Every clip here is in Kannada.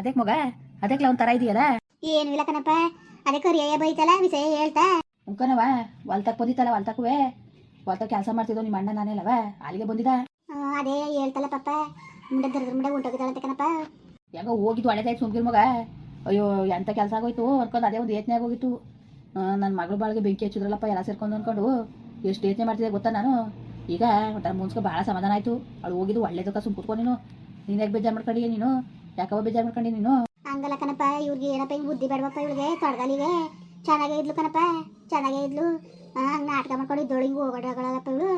ಅದಕ್ಕೆ ಮಗ ಅದಕ್ಕೆ ತರ ಇದೆಯಲ್ಲ? ಏನು ಇಲ್ಲ ಕಣಪ್ಪ ಅದೇ ರೇಯ ಬೈತಲ್ಲ ವಿಷಯ ಹೇಳ್ತಾ. ಉಂಕನವ ಹೊಲ್ತಕ್ ಬಂದಿತ್ತಲ್ಲ ಹೊಲ್ತಕ್ಕುವೆ ಹೊಲ್ತಕ್ ಕೆಲಸ ಮಾಡ್ತಿದ್ದೋ ನಿಮ್ಮ ಅಣ್ಣ ನಾನೇಲವ ಅಲ್ಲಿಗೆ ಬಂದಿದ? ಅದೇ ಹೇಳ್ತಲ್ಲ ಪಾಪ ಮುಂಡೆ ದರ್ದ್ರ ಉಂಟೋಗಿದ್ದಾಳಂತೆ ಕಣಪ್ಪ. ಯಾಕೋ ಹೋಗಿದ್ದು ಒಳ್ಳೇದಾಯ್ತು ಸುಮ್ಗಿರ್ ಮಗ. ಅಯ್ಯೋ ಎಂತ ಕೆಲಸ ಆಗೋಯ್ತು? ಅನ್ಕೊಂಡು ಅದೇ ಒಂದು ಯೋಚನೆ ಆಗೋಗಿತ್ತು. ನನ್ನ ಮಗಳು ಬಾಳಿಗೆ ಬೆಂಕಿ ಹಚ್ಚಿದ್ರಲ್ಲಪ್ಪ ಎಲ್ಲ ಸೇರ್ಕೊಂಡು ಅನ್ಕೊಂಡು. ಎಷ್ಟು ಯೋಚನೆ ಮಾಡ್ತಿದ್ದೆ ಗೊತ್ತಾ ನಾನು? ಈಗ ಒಂಥರ ಮುನ್ಸ್ಕೊ ಭಾಳ ಸಮಾಧಾನ ಆಯ್ತು. ಅವಳು ಹೋಗಿದ್ದು ಒಳ್ಳೇದಕ್ಕ ಸುಮ್ ಕುತ್ಕೊಂಡು ನೀನು. ನೀನು ಯಾಕೆ ಬೇಜಾರು ಮಾಡ್ಕೊಂಡಿ ನೀನು? ಯಾಕವ ಬೇಜಾರು ಮಾಡ್ಕೊಂಡಿ ನೀನು? ಹಂಗಲ್ಲ ಕಣಪ್ಪ, ಇವ್ರಿಗೆ ಏನಪ್ಪ ಹಿಂಗ್ ಬುದ್ಧಿ ಬೇಡವಪ್ಪ ಇವಳಿಗೆ ತೊಡಗಲಿಗೆ ಚೆನ್ನಾಗೇ ಇದ್ಲು ಕಣಪ್ಪ, ಚೆನ್ನಾಗೇ ಇದ್ಲು. ಹಂಗ್ ನಾಟಕ ಮಾಡ್ಕೊಂಡು ಇದ್ದೋಳು, ಹಿಂಗೆ ಹೋಗೋಡಗಳಲ್ಲಪ್ಪ ಇವಳು.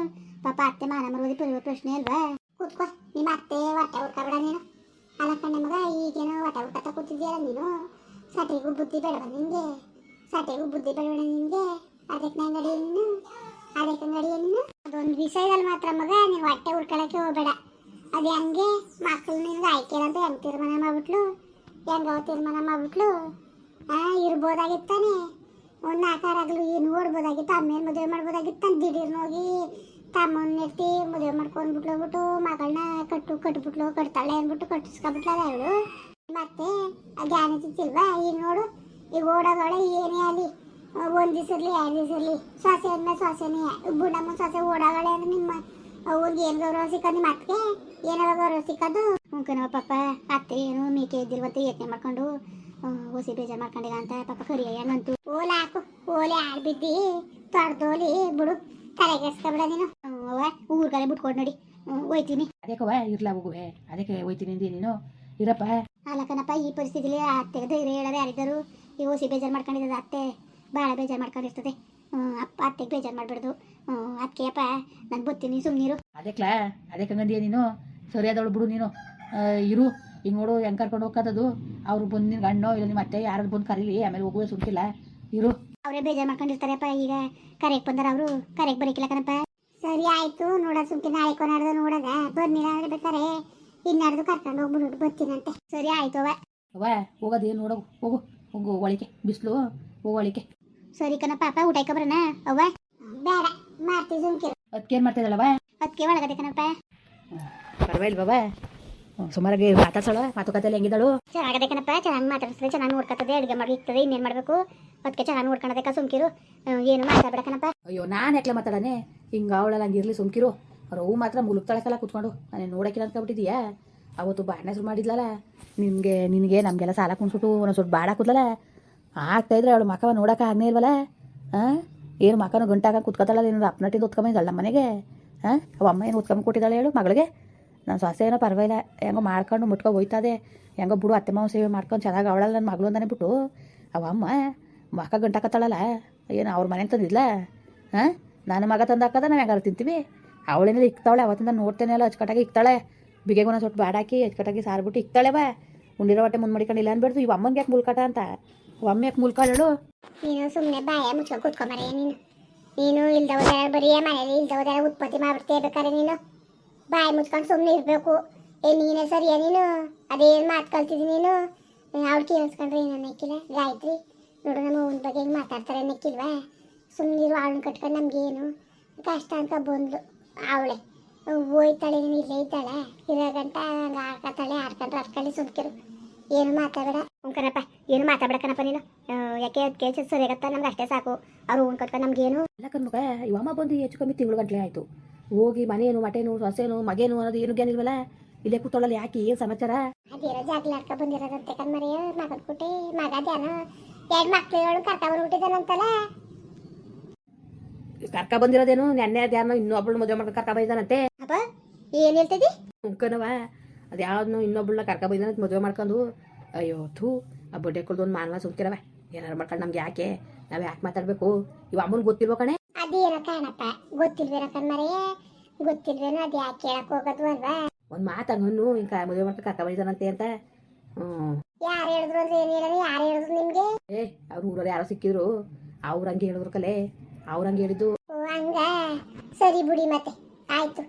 ಪಾಪ ಅತ್ತೆ ಮಾನ ಮರುವುದಿ ಪ್ರಶ್ನೆ ಅಲ್ವಾ? ಕೂತ್ಕೋ, ನಿಮ್ಮ ಅತ್ತೆ ಹೊಟ್ಟೆ ಹುಡ್ಕಬೇಡ ನೀನು. ಅಲ್ಲ ಕಣ್ಣ ಮಗ, ಈಗೇನೋ ಹೊಟ್ಟೆ ಹುಡ್ಕತ್ತ ಕೂತಿದ್ಯಲ್ಲ ನೀನು. ಸಟ್ಟಿಗೂ ಬುದ್ಧಿ ಬೇಡವ ನಿಂಗೆ? ಸಟ್ಟಿಗೂ ಬುದ್ಧಿ ಬೇಡವ ನಿಂಗೆ? ಅದಕ್ಕೆ ನಂಗಡಿ ಇನ್ನು, ಅದಕ್ಕೆ ಅಂಗಡಿ ನೀನು ಅದೊಂದು ವಿಷಯದಲ್ಲಿ ಮಾತ್ರ ಮಗ, ನೀನು ಹೊಟ್ಟೆ ಹುಡ್ಕೊಳಕ್ಕೆ ಹೋಗ್ಬೇಡ. ಅದು ಹೆಂಗೆ ಮಕ್ಕಳು ನಿನ್ಗೆ ಆಯ್ಕೆ ಅಂತ ತೀರ್ಮಾನ ಮಾಡ್ಬಿಟ್ಲು ಹೆಂಗ ತೀರ್ಮಾನ ಮಾಡ್ಬಿಟ್ಲು ಇರ್ಬೋದಾಗಿತ್ತಾನೆ ಒಂದು ನಾಲ್ಕಾರಾಗಲು ಈ ನೋಡ್ಬೋದಾಗಿತ್ತು ಅಮ್ಮೇನು ಮದುವೆ ಮಾಡ್ಬೋದಾಗಿತ್ತು ಅಂತ ದಿಢೀರ್ನ ಹೋಗಿ ತಮ್ಮನ್ನ ಎತ್ತಿ ಮದುವೆ ಮಾಡ್ಕೊಂಡ್ಬಿಟ್ಲು ಹೋಗ್ಬಿಟ್ಟು ಮಗಳನ್ನ ಕಟ್ಟು ಕಟ್ಬಿಟ್ಲು ಕಟ್ತಾಳೆ ಅಂದ್ಬಿಟ್ಟು ಕಟ್ಟಿಸ್ಕೊಬಿಟ್ಲಲ್ಲ ಅವಳು ಮತ್ತೆ ತಿತ್ತಿಲ್ವಾ ಈಗ ನೋಡು ಈಗ ಓಡೋದೊಳೆ ಏನೇ ಆಗಲಿ ಒಂದು ದಿವಸ ಇರಲಿ ಎರಡು ದಿವಸ ಇರಲಿ ಸೊಸೆ ಅಂದ ಸೊಸೆನೇ ಬುಡಮ್ಮ ಸೊಸೆ ಓಡಾಗಳೆ ಅಂದ್ರೆ ನಿಮ್ಮ ಅವ್ರಿಗೆ ಏನು ಗೌರವ ಸಿಕ್ಕದು ನಿಮ್ಮ ಅತ್ತಿಗೆ ಏನಾದ್ರು ಗೌರವ ಸಿಕ್ಕದು? ಮುಖನವ ಪಾಪ ಅತ್ತೆ ಏನು ಮೇಕೆ ಇದ್ದಿಲ್ವತ್ತೆ ಯತ್ನೆ ಮಾಡ್ಕೊಂಡು ಓಸಿ ಬೇಜಾರ್ ಮಾಡ್ಕೊಂಡಿಲ್ಲ ಅಂತ ಪಾಪ ಕರಿಯಣ್ಣಂತು ಓಲೆ ಹಾಕು ಓಲೆ ಆಡ್ಬಿದ್ದಿ ತೊಡ್ದೋಲಿ ಬಿಡು ತಲೆಗೆಸ್ಕೊಬಿಡ ನೀನು. ಅವ್ವ ಕಡೆ ಬಿಟ್ಕೊಂಡು ನೋಡಿ. ಹೋಯ್ತೀನಿ. ಅದಕ್ಕವ ಇರ್ಲ ಹೋಗುವೆ ಅದಕ್ಕೆ ಹೋಯ್ತೀನಿ ಅಂದಿ ನೀನು? ಇರಪ್ಪ. ಅಲ್ಲಕನಪ್ಪ ಈ ಪರಿಸ್ಥಿತಿಲಿ ಅತ್ತೆ ಧೈರ್ಯ ಹೇಳದೆ ಯಾರಿದ್ದರು ಈ ಓಸಿ ಬೇಜಾರು ಮಾಡ್ಕೊಂಡಿದ್ದ ಅತ್ತೆ ಭಾಳ ಬೇಜಾರು ಮಾಡ್ಕೊಂಡಿರ್ತದೆ. ಅಪ್ಪ ಅತ್ತೆಗೆ ಬೇಜಾರು ಮಾಡಬಾರ್ದು ಅದಕ್ಕೆ ಅಪ್ಪ ನಾನು ಬರ್ತೀನಿ ಸುಮ್ಮನಿರು ಕ್ಲಾ ಅದಕ್ಕೆ ಹಂಗಂದಿಯ ನೀನು ಸರಿಯಾದವಳು ಬಿಡು ನೀನು. ಆ, ಇರು. ಈಗ ನೋಡು ಹೆಂಗೆ ಕರ್ಕೊಂಡು ಹೋಗೋದು ಅವ್ರು ಬಂದು ನಿನ್ನ ಗಣ್ಣೋ ಇಲ್ಲ ನಿಮ್ಮ ಅತ್ತೆ ಯಾರು ಬಂದು ಕರೀಲಿ ಆಮೇಲೆ ಹೋಗುವ ಸುಮ್ಕಿಲ್ಲ. ಇರು. ಅವರೇ ಬೇಜಾರು ಮಾಡ್ಕೊಂಡಿರ್ತಾರಪ್ಪ ಈಗ ಕರೆಗೆ ಬಂದಾರ ಅವರು. ಕರೆಗೆ ಬರೀಕಿಲ್ಲ ಕಣಪ್ಪ. ಸರಿ ಆಯ್ತು ನೋಡ ಸುಮ್ಕೆ ನಾಳೆ ಕೊನಾಡ್ದು ನೋಡೋದ. ಬರ್ನಿಲ್ಲ ಅಂದ್ರೆ ಬೇಕಾರೆ ಇನ್ನಾಡ್ದು ಕರ್ಕೊಂಡು ಹೋಗ್ಬಿಟ್ಟು ಬರ್ತೀನಂತೆ ಸರಿ ಆಯ್ತು ಅವ ಅವ್ವ ಹೋಗೋದು ನೋಡೋ ಹೋಗು ಹೋಗು ಒಳಿಕೆ ಬಿಸಿಲು ಹೋಗೋಳಿಕೆ ಒಳಿಕೆ ಸರಿ ಕಣಪ್ಪ ಅಪ್ಪ ಊಟ ಬರೋಣ? ಅವ್ವ? ಬೇಡ ಮಾಡ್ತೀವಿ ಸುಮ್ಕಿರು ಅದಕ್ಕೇನು ಮಾಡ್ತಿದ್ದಾಳವ ಅದಕ್ಕೆ ಒಳಗಡೆ ಕಣಪ್ಪ. ಪರವಾಗಿಲ್ವವ ಸುಮಾರಾಗಿ ಮಾತಾಡ್ಸೋಳ ಮಾತುಕತೆಯಲ್ಲಿ ಹೆಂಗಿದ್ದಾಳು? ಚೆನ್ನಾಗದೆ ಕಣಪ್ಪ ಚೆನ್ನಾಗಿ ಮಾತಾಡಿಸ್ತದೆ ಚೆನ್ನಾಗಿ ನೋಡ್ಕೊತದೆ ಅಡುಗೆ ಮಾಡಿ ಇರ್ತದೆ ಇನ್ನೇನು ಮಾಡಬೇಕು? ಅದಕ್ಕೆ ಚೆನ್ನಾಗಿ ನೋಡ್ಕೊಳದಕ್ಕ ಸುಮ್ಕಿರು ಏನು ಮಾತಾಡ್ಬೇಡ ಕಣಪ್ಪ. ಅಯ್ಯೋ ನಾನು ಯಾಕೆ ಮಾತಾಡನೆ ಹಿಂಗೆ ಅವಳೆಲ್ಲ ಹಂಗಿರ್ಲಿ ಸುಮ್ಕಿರು ಅವ್ರು ಅವು ಮಾತ್ರ ಮುಳುಗ್ತಾಳಕ್ಕಲ್ಲ ಕುತ್ಕೊಂಡು. ನಾನು ನೋಡಕ್ಕಿಲ್ಲ ಅನ್ಕೊಬಿಟ್ಟಿದ್ಯಾ ಅವತ್ತು ಬಾಣ ಶುರು ಮಾಡಿದ್ಲಲ್ಲ? ನಿನಗೆ ನಿನಗೆ ನಮಗೆಲ್ಲ ಸಾಲ ಕುಣ್ಸ್ಬಿಟ್ಟು ಒಂದೊಂದು ಸ್ವಲ್ಪ ಬಾಡ ಕೂದಲಲ್ಲ ಆಗ್ತಾ ಇದ್ರೆ ಅವಳು ಮಕವ ನೋಡೋಕೆ ಆಗನೇ ಇಲ್ವಲ್ಲ? ಹಾಂ ಏನು ಮಕನ ಗಂಟಾಗ ಕುತ್ಕೊತಾಳಲ್ಲ ಏನಾದ್ರು ಅಪ್ನಟ್ಟಿದ್ದು ಉತ್ಕೊಂಬಂದಿದ್ದಾಳೆ ನಮ್ಮ ಮನೆಗೆ? ಹಾಂ ಅವ ಅಮ್ಮ ಏನು ಉತ್ಕೊಂಬ ಕೊಟ್ಟಿದ್ದಾಳೆ ಹೇಳು ಮಗಳಿಗೆ? ನನ್ನ ಸೊಸೆ ಏನೋ ಪರವಾಗಿಲ್ಲ, ಹೆಂಗೋ ಮಾಡ್ಕೊಂಡು ಮುಟ್ಕೊ ಹೋಯ್ತದೆ. ಹೆಂಗೋ ಬಿಡು ಅತ್ತೆ ಮಾವ ಸೇವೆ ಮಾಡ್ಕೊಂಡು ಚೆನ್ನಾಗಿ ಅವಳಲ್ಲ ನನ್ನ ಮಗಳು ಅಂತಾನೆ ಬಿಟ್ಟು. ಅವ ಅಮ್ಮ ಮಕ ಗಂಟಾಕತ್ತಾಳಲ್ಲ, ಏನು ಅವ್ರ ಮನೆ ತಂದಿಲ್ಲ ಹಾಂ ನನ್ನ ಮಗ ತಂದು ಹಾಕದ ನಾವು ಹೆಂಗಾರು ತಿಂತೀವಿ? ಅವಳೇನಿಲ್ಲ ಇಕ್ತಾಳೆ, ಅವತ್ತಿಂದ ನೋಡ್ತೇನೆ ಅಲ್ಲ, ಅಚ್ಚುಕಟ್ಟಾಗಿ ಇಕ್ತಾಳೆ. ಬಿಗೆಗುನ ಸ್ವಲ್ಪ ಬಾಡಾಕಿ, ಅಚ್ಚುಕಟ್ಟಾಗಿ ಸಾರ್ಬಿಟ್ಟು ಇಕ್ತಾಳೆ ಬಾ ಉಂಡಿರೋ ಹೊಟ್ಟೆ ಮುಂದೆ ಮಡಿಕೊಂಡಿಲ್ಲ ಅನ್ಬೇಡ್ದು ಇವ್ ಅಮ್ಮಂಗೆ ಯಾಕೆ ಮುಲ್ಕಟ ಅಂತ? ಅಮ್ಮ ಯಾಕೆ ನೀನು ಸುಮ್ಮನೆ ಬಾಯ ಮುಚ್ಕೊಂಡು ಕೂತ್ಕೊಂಬರ ನೀನು. ನೀನು ಇಲ್ದವ್ರೆ ಬರೀ ಮನೇಲಿ ಇಲ್ದವದ ಉತ್ಪತ್ತಿ ಮಾಡ್ಬಿಡ್ತೇ ಬೇಕಾರೆ ನೀನು? ಬಾಯಿ ಮುಚ್ಕೊಂಡು ಸುಮ್ಮನೆ ಇರಬೇಕು. ಏ, ನೀನೇ ಸರಿಯಾ ನೀನು? ಅದೇನು ಮಾತು ಕಲ್ತಿದ್ದೀನಿ ನೀನು? ಅವ್ಳು ಕೇಳಿಸ್ಕೊಂಡ್ರೆ ಏನು ಅನ್ನಕ್ಕಿಲ್ಲ. ಗಾಯತ್ರಿ, ನೋಡು ನಮ್ಮ ಅವನ ಬಗ್ಗೆ ಹೆಂಗೆ ಮಾತಾಡ್ತಾರೆ ಅನ್ನಕ್ಕಿಲ್ವಾ? ಸುಮ್ಮನಿರು ಅವಳನ್ನ ಕಟ್ಕೊಂಡು ನಮಗೇನು ಕಷ್ಟ ಅಂತ ಬಂದ್ಲು. ಅವಳೆ. ಹೋಯ್ತಾಳೆ ನೀನು, ಇಲ್ಲೇ ಇದ್ದಾಳೆ. ಇರೋ ಗಂಟ ಹಂಗೆ ಆಡ್ಕೊತಾಳೆ ಆಡ್ಕೊಂಡ್ರೆ ಆಡ್ಕೊಳ್ಳಿ ಸುಮ್ಕಿರು. ಏನು ಮಾತಾಡಬೇಡ. ಕಣಪ್ಪ ಏನು ಮಾತಾಡಬೇಡ ಕಣಪ್ಪ ನೀನು. ಯಾಕೆ ಅದಕ್ಕೆ ಸರಿಯಾಗತ್ತ ನಮ್ಗೆ ಅಷ್ಟೇ ಸಾಕು. ಅವ್ರು ಕಟ್ಕೊಂಡು ಏನು ಎಲ್ಲ ಕಣ್ಮಗ ಇವಮ್ಮ ಬಂದು ಹೆಚ್ಚು ಕಮ್ಮಿ ತಿಂಗಳು ಗಂಟ್ಲೆ ಆಯಿತು. ಹೋಗಿ ಮನೇನು ಮಟೇನು ಸೊಸೆನು ಮಗೇನು ಅನ್ನೋದು ಏನು ಜ್ಞಾನಿಲ್ವಲ್ಲ ಇಲ್ಲೇ ಕೂತೊಳಲ್ಲ ಯಾಕೆ ಏನು ಸಮಾಚಾರ? ಅದೇನೋ ಜಾಗ್ಲಿ ಆಡ್ಕೊ ಬಂದಿರೋದಂತೆ ಕಣ್ಮರಿಯ ಮಗನ ಕುಟಿ ಮಗ ಧ್ಯಾನ. ಎರಡು ಮಕ್ಕಳು ಕರ್ಕ ಬಂದ್ಬಿಟ್ಟಿದ್ದಾನಂತಲ್ಲ ಕರ್ಕ ಬಂದಿರೋದೇನು? ನೆನ್ನೆ ಧ್ಯಾನ ಇನ್ನೊಬ್ಬಳು ಮದುವೆ ಮಾಡ್ಕೊಂಡು ಕರ್ಕ ಬಂದಿದ್ದಾನಂತೆ. ಅಪ್ಪ ಏನು ಹೇಳ್ತಿದ್ದಿ? ಉಂಕನವ ಅದು ಯಾವ್ದನ್ನೋ ಇನ್ನೊಬ್ಬಳನ್ನ ಕರ್ಕ ಬಂದಿದ್ದಾನಂತ ಮದುವೆ ಮಾಡ್ಕೊಂಡು ಅಯ್ಯೋ ಥೂ ಆ ಬಡ್ಡೆ ಕೊಡ್ದು ಒಂದು ಮಾನವ ಸುಮ್ತಿರವ ಏನಾರು ಮಾಡ್ಕೊಂಡು ನಮ್ಗೆ ಯಾಕೆ? ನಾವು ಯಾಕೆ ಮಾತಾಡಬೇಕು? ಇವ ಅಮ್ಮನ ಗೊತ್ತಿಲ್ವ ಕಣೆ? ಅದೇನೋ ಕಾಣಪ್ಪ ಗೊತ್ತಿಲ್ವೇನ ಕಣ್ಮರಿಯ ಗೊತ್ತಿಲ್ವೇನೋ ಅದು ಯಾಕೆ ಹೇಳಕ್ ಹೋಗೋದು ಅಲ್ವಾ? ಒಂದು ಮಾತು ಹಂಗನ್ನು ಹಿಂಗೆ ಮದುವೆ ಮಾಡ್ಕೊಂಡು ಕರ್ಕ ಬಂದಿದ್ದಾನಂತೆ ಅಂತ ಯಾರು ಹೇಳಿದ್ರು ಅಂದ್ರೆ ಏನು ಹೇಳೋದು? ಯಾರು ಹೇಳಿದ್ರು ನಿಮ್ಗೆ? ಏ ಅವ್ರ ಊರಲ್ಲಿ ಯಾರೋ ಸಿಕ್ಕಿದ್ರು. ಅವ್ರ ಹಂಗೆ ಹೇಳಿದ್ರು ಕಲೆ. ಅವ್ರ ಹಂಗೆ ಹೇಳಿದ್ದು. ಹಂಗ? ಸರಿ ಬಿಡಿ ಮತ್ತೆ. ಆಯ್ತು.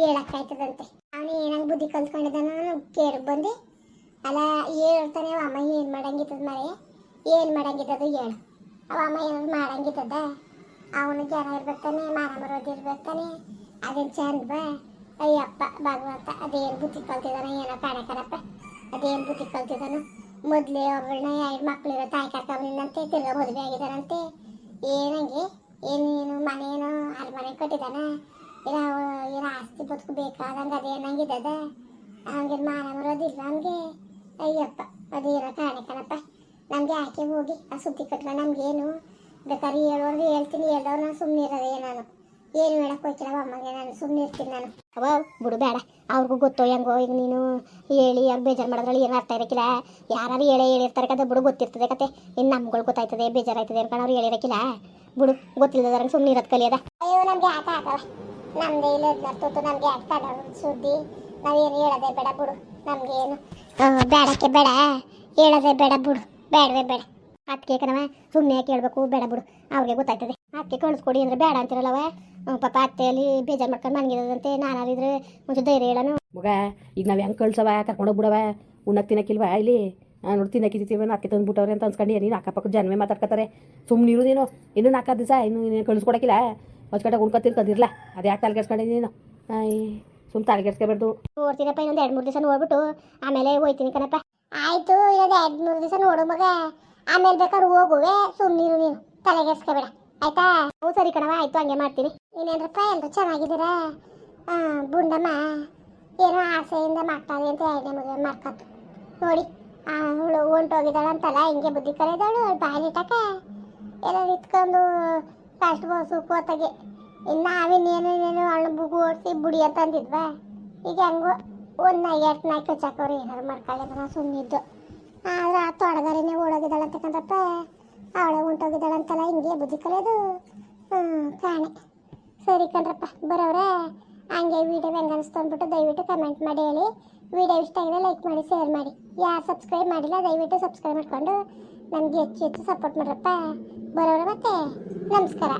ಹೇಳಕ್ಕಾಯ್ತದಂತೆ. ಬುದ್ಧಿ ಕಲ್ತ್ಕೊಂಡಿದ್ದಾನ ಕೇರ್ ಬಂದು. ಅಲ್ಲ, ಹೇಳ್ತಾನೆ ಅವ ಅಮ್ಮ ಏನು ಮಾಡಂಗಿತ್ತದ ಮರೆ? ಏನು ಮಾಡಂಗಿತ್ತದು ಹೇಳು. ಅವ ಅಮ್ಮ ಏನಾದ್ರು ಮಾಡಂಗಿತ್ತದ ಅವನು ಜನ ಇರ್ಬೇಕಾನೆ ಮಾರ ಇರ್ಬೇಕಾನೆ ಅದೇನು ಚಂದ ಬಾ. ಅಯ್ಯಪ್ಪ, ಭಗವಂತ, ಅದೇನು ಬುದ್ಧಿ ಕಲ್ತಿದಾನ ಏನೋ ಕಾಣಕರಪ್ಪ ಅದೇನು ಬುದ್ಧಿ ಕಲ್ತಿದ್ದಾನು. ಮೊದಲೇ ಒಬ್ಬಳನ್ನ ಎರಡು ಮಕ್ಕಳಿರೋ ತಾಯಿ ಕರ್ಕೊಂಬಂದಂತೆ ತಿರ್ಗಾ ಮದುವೆ ಆಗಿದ್ದಾನಂತೆ. ಏನಂಗೆ? ಏನೇನು? ಮನೆ ಏನೋ ಅರಮನೆ ಕಟ್ಟಿದಾನ ಇಲ್ಲ ಏನೋ ಆಸ್ತಿ ಬದುಕು ಬೇಕಾದಂಗೆ ಅದೇನಂಗಿದ್ದದ ಹಂಗೆ ಮಾನ ಮರೋದಿಲ್ಲ ಹಂಗೆ ಅಯ್ಯಪ್ಪ ಅದೇನೋ ಕಾರಣ ಕಣಪ್ಪ. ನಮಗೆ ಆಕೆ ಹೋಗಿ ಆ ಸುದ್ದಿ ಕಟ್ಕೊಂಡು ನಮಗೇನು ಬೇಕಾದ್ರೆ ಹೇಳೋರ್ಗೆ ಹೇಳ್ತೀನಿ, ಹೇಳ್ದವ್ರು ನಾನು ಸುಮ್ಮನೆ ಇರೋದೇ ನಾನು. ಏನು ಹೇಳಕ್ಕೆ ಹೋಯ್ತಿಲ್ಲ ಅಮ್ಮಗೆ, ನಾನು ಸುಮ್ಮನೆ ಇರ್ತೀನಿ ನಾನು. ಅವ ಬಿಡು ಬೇಡ. ಅವ್ರಿಗೂ ಗೊತ್ತೋ ಹೆಂಗೋ ಈಗ ನೀನು ಹೇಳಿ, ಅವ್ರು ಬೇಜಾರು ಮಾಡೋದ್ರಲ್ಲಿ ಏನು ಅರ್ಥ ಇರಕ್ಕಿಲ್ಲ ಯಾರು ಹೇಳೇ ಹೇಳಿರ್ತಾರೆ ಕತೆ, ಬಿಡು ಗೊತ್ತಿರ್ತದೆ ಕತೆ. ಇನ್ನು ನಮ್ಗಳು ಗೊತ್ತಾಯ್ತದೆ, ಬೇಜಾರಾಯ್ತದೆ ಅನ್ಕೊಂಡು ಅವ್ರು ಹೇಳಿರಕ್ಕಿಲ್ಲ ಬಿಡು ಗೊತ್ತಿಲ್ಲದಂಗೆ ಸುಮ್ಮನೆ ಇರೋದು ಕಲಿಯದ. ಅಯ್ಯೋ, ನಮ್ಗೆ ಆಟ ಆಗವ ನಮ್ದೇ ಏನು ತೋತು ನಮ್ಗೆ ಕಾಣ ಸುದ್ದಿ. ನಾವೇನು ಹೇಳದೆ ಬೇಡ ಬಿಡು. ನಮ್ಗೇನು ಬೇಡಕ್ಕೆ ಬೇಡ. ಹೇಳದೆ ಬೇಡ ಬಿಡು. ಬೇಡವೇ ಬೇಡ. ಅದಕ್ಕೆ ಕಣವ ಸುಮ್ಮನೆ ಕೇಳಬೇಕು ಬೇಡ ಬಿಡು. ಅವ್ರಿಗೆ ಗೊತ್ತಾಯ್ತದೆ ಅದಕ್ಕೆ ಕಳಿಸ್ಕೊಡಿ ಅಂದ್ರೆ ಬೇಡ ಅಂತಿರಲ್ಲವ? ಪಾಪ ಅತ್ತೆಯಲ್ಲಿ ಬೇಜಾರು ಮಾಡ್ಕೊಂಡು ಮನ್ಗಿರೋದಂತೆ ನಾನಾರಿದ್ರೆ ಮುಂಚೆ ಧೈರ್ಯ ಹೇಳನು. ಮಗ, ಈಗ ನಾವು ಹೆಂಗೆ ಕಳ್ಸವ? ಕರ್ಕೊಂಡೋಗಿ ಬಿಡವ ಉಣ್ಣಕ್ಕೆ ತಿನ್ನಕ್ಕಿಲ್ವಾ ಇಲ್ಲಿ? ನೋಡಿ ತಿನ್ನಕ್ಕಿದ್ದೀವಿ ತಂದು ಬಿಟ್ಟವ್ರೆ ಅಂತ ಅನ್ಸ್ಕೊಂಡು. ನೀನು ಅಕ್ಕಪಕ್ಕ ಜನವೇ ಮಾತಾಡ್ಕೊತಾರೆ ಸುಮ್ಮನೆ ಇರೋದೇನು ಇನ್ನೂ ನಾಲ್ಕು ದಿವಸ, ಇನ್ನು ನೀನು ಕಳಿಸ್ಕೊಡಕ್ಕಿಲ್ಲ? ಹೊಚ್ಕಟ್ಟಾಗ ಉಣ್ಕೊ ತಿನ್ಕೊಂಡಿರಲ್ಲ ಅದು ಯಾಕೆ ತಲೆಗೆಡ್ಸ್ಕೊಂಡಿದ್ದೀನಿ ನೀನು? ಸುಮ್ಮ ತಲೆಗೆಡ್ಸ್ಕೊಬಾರ್ದು ನೋಡ್ತೀನಪ್ಪ ಇನ್ನೊಂದು ಎರಡು ಮೂರು ದಿವಸ ನೋಡ್ಬಿಟ್ಟು ಆಮೇಲೆ ಹೋಯ್ತೀನಿ ಕಣಪ್ಪ. ಆಯ್ತು, ಇನ್ನೊಂದು ಎರಡು ಮೂರು ದಿವಸ ನೋಡು ಮಗ. ಆಮೇಲೆ ಬೇಕಾದ್ರೆ ಹೋಗುವೆ. ಸುಮ್ಮನಿರು ನೀನು ತಲೆಗೆಡ್ಸ್ಕೊಬೇಡ ಆಯ್ತಾ? ಹ್ಞೂ ಸರಿ ಕಣವ ಆಯ್ತು, ಹಂಗೆ ಮಾಡ್ತೀನಿ. ಇನ್ನೇನ್ರಪ್ಪ ಎಲ್ಲರೂ ಚೆನ್ನಾಗಿದ್ದೀರಾ? ಬುಂಡಮ್ಮ, ಏನೋ ಆಸೆಯಿಂದ ಮಾಡ್ತಾಳೆ ಅಂತ ಎರಡನೇ ಮಗ ಮಾಡ್ಕೊತು ನೋಡಿ, ಅವಳು ಹೊಂಟೋಗಿದ್ದಾಳೆ ಅಂತಲ್ಲ ಹಿಂಗೆ ಬುದ್ಧಿ ಕರೆದವಳು ಬಾಯಿಲಿಟ್ಟಕ್ಕೆ ಎಲ್ಲ ಇಟ್ಕೊಂಡು ಕಷ್ಟ ಬೋಸು ಕೋತಗೆ. ಇನ್ನು ನಾವಿನ್ನೇನು ಇನ್ನೇನು ಅಣ್ಣ ಬುಗು ಓಡಿಸಿ ಬುಡಿ ಅಂತ ಅಂದಿದ್ವಾ. ಈಗ ಹೆಂಗೋ ಒಂದು ನಾಯಿ, ಎರಡು ನಾಯಿ ಕಚ್ಚಾಕೋರು ಏನಾರು ಮಾಡ್ಕೊಳ್ಳಿ ನಾ ನಾವು ಸುಮ್ಮನಿದ್ದು ಆದ್ರೆ ಆ ತೊಡಗಾರಿನೇ ಓಡೋಗಿದ್ದಾಳೆ ಅಂತಕ್ಕಂಥಪ್ಪ ಅವಳೆ ಅಂತಲ್ಲ ಹಿಂಗೆ ಬುದ್ಧಿ ಕಲಿಯೋದು. ಕಾಣೆ ಸರಿ ಕಣ್ರಪ್ಪ, ಬರೋವ್ರೆ. ಹಂಗೆ ವಿಡಿಯೋ ಹೆಂಗೆ ಅನಿಸ್ತು ಅಂದ್ಬಿಟ್ಟು ದಯವಿಟ್ಟು ಕಮೆಂಟ್ ಮಾಡಿ ಹೇಳಿ. ವಿಡಿಯೋ ಇಷ್ಟ ಆಗಿದೆ ಲೈಕ್ ಮಾಡಿ ಶೇರ್ ಮಾಡಿ. ಯಾರು ಸಬ್ಸ್ಕ್ರೈಬ್ ಮಾಡಿಲ್ಲ, ದಯವಿಟ್ಟು ಸಬ್ಸ್ಕ್ರೈಬ್ ಮಾಡ್ಕೊಂಡು. ನಮಗೆ ಹೆಚ್ಚು ಹೆಚ್ಚು ಸಪೋರ್ಟ್ ಮಾಡ್ರಪ್ಪ. ಬರೋವ್ರೆ ಮತ್ತೆ ನಮಸ್ಕಾರ.